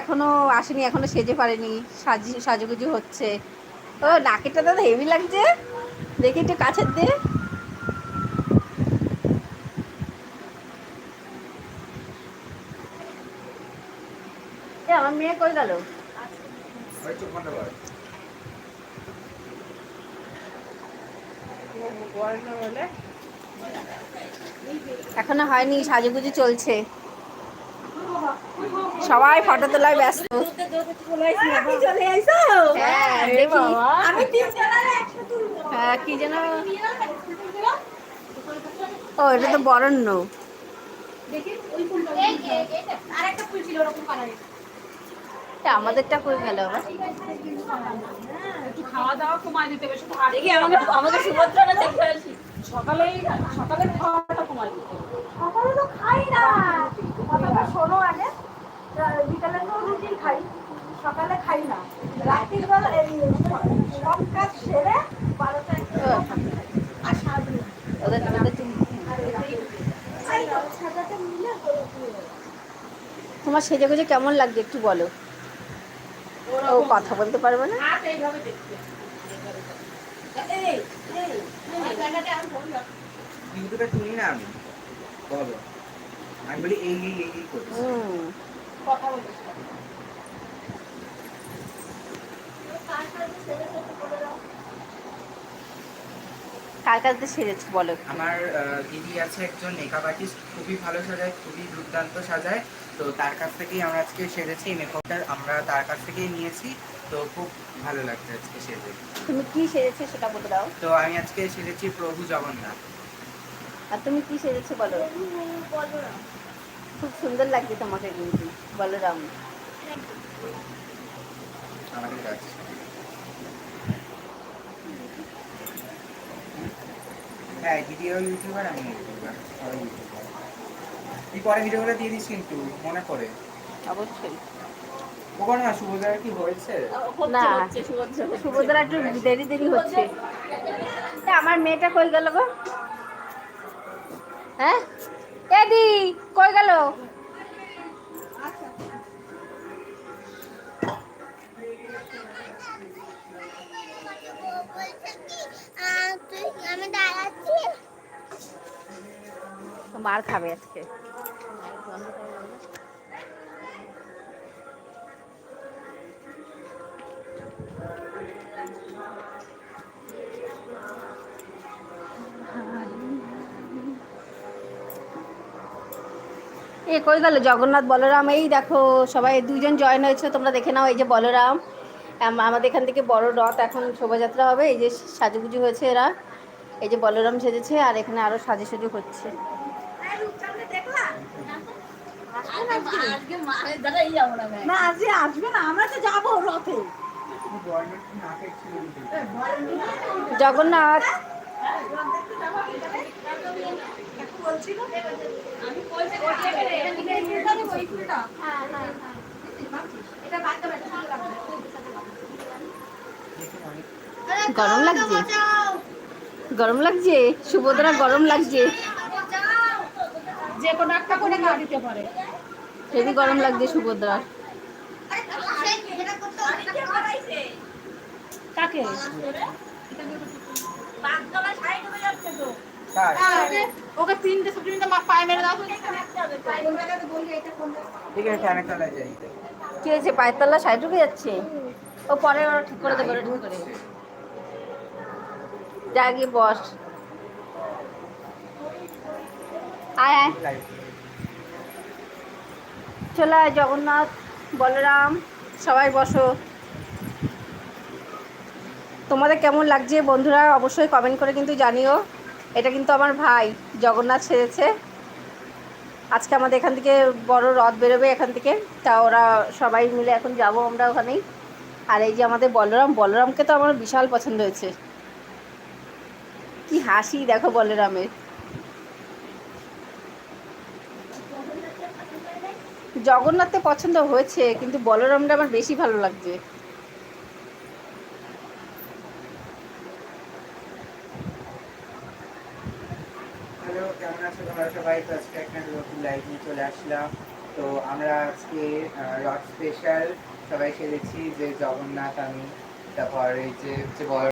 এখনও আসেনি, এখনও সেজে পারেনি, সাজি, সাজুগুজু হচ্ছে। ও, নাকেরটা দাদা হেভি লাগছে? দেখি একটু কাছের দিয়ে আমার মেয়ে কই গেল? এখনও হয়নি, সাজুগুজু চলছে। সবাই ফটো তোলায় ব্যস্ত। হ্যাঁ হ্যাঁ কি যেন? ও এটা তো বরণ্য। আমাদেরটা কই গেল আবার? খাওয়া দাওয়া কমায় দিতে হবে সুভদ্রা না আসি সকালে সকালে খাওয়াটা কমায় দিতে সকালে তো খাই না। বিকালে তো রুটি খাই সকালে খাই না। রাত্রির বেলা এই সব কাজ সেরে বারোটা আর সারাদিন। তোমার সেজে গুজে কেমন লাগছে একটু বলো? ও কথা বলতে পারবে না? ইউটিউবে তুলি না আমি। বলো। আমি বলি এই এই এই করছি। কার কাছে সেরেছো বলো আমার আহ, দিদি আছে একজন মেকআপ আর্টিস্ট খুবই ভালো সাজায় খুবই দুর্দান্ত সাজায়। তো তার কাছ থেকেই আমরা আজকে সেরেছি এই মেকআপটা আমরা তার কাছ থেকেই নিয়েছি। তো খুব ভালো লাগছে আজকে সেজে তুমি কি সেরেছো সেটা বলে দাও। তো আমি আজকে সেরেছি প্রভু জগন্নাথ। আর তুমি কি সেরেছো বলো? খুব সুন্দর লাগছে তোমাকে কিন্তু বলরাম। হ্যাঁ দিদিও ইউটিউবার আমি ইউটিউবার তুই পরে ভিডিওগুলো দিয়ে দিস কিন্তু মনে করে অবশ্যই। না কি হয়েছে? না সুভদ্রা একটু দেরি দেরি হচ্ছে। আমার মেয়েটা কই গেল গো? হ্যাঁ? এদি কই গেল? মার খাবে আজকে। এ কই গেল জগন্নাথ বলরাম এই দেখো সবাই দুজন জয়েন হয়েছে তোমরা দেখে নাও এই যে বলরাম। আমাদের এখান থেকে বড় রথ এখন শোভাযাত্রা হবে এই যে সাজুগুজু হয়েছে এরা। এই যে বলরাম সেজেছে আর এখানে আরও সাজুসাজু হচ্ছে। আজকে মায়ের দ্বারাই যাব না না আজকে আসবে না আমরা তো যাব রথে। গভর্নমেন্ট নাকে ছিল জগন্নাথ গরম লাগছে গরম লাগছে সুভদ্রা গরম লাগছে যে কোনো একটা করে না দিতে পারে হেবি গরম লাগছে সুভদ্রা কাকে ওকে তিনটে মা পায়ে মেরে দাও ঠিক আছে তলায় যাই কি হয়েছে? পায়ের তলা সাইড ঢুকে যাচ্ছে? ও পরে ওরা ঠিক করে দেবে ঠিক করে যা গিয়ে বস। আয় আয়। চলে আয় জগন্নাথ বলরাম সবাই বসো। তোমাদের কেমন লাগছে বন্ধুরা? অবশ্যই কমেন্ট করে কিন্তু জানিও। এটা কিন্তু আমার ভাই, জগন্নাথ সেরেছে আজকে আমাদের এখান থেকে বড় রথ বেরোবে এখান থেকে, তা ওরা সবাই মিলে এখন যাব আমরা ওখানেই। আর এই যে আমাদের বলরাম, বলরামকে তো আমার বিশাল পছন্দ হয়েছে। কি হাসি, দেখো বলরামের। জগন্নাথে পছন্দ হয়েছে, কিন্তু বলরামটা আমার বেশি ভালো লাগছে। তোমরা সবাই তো আজকে একটা নতুন লাইভ নিয়ে চলে আসলাম। তো আমরা আজকে রথ স্পেশাল সবাই খেলেছি যে জগন্নাথ আমি, তারপর এই যে বড়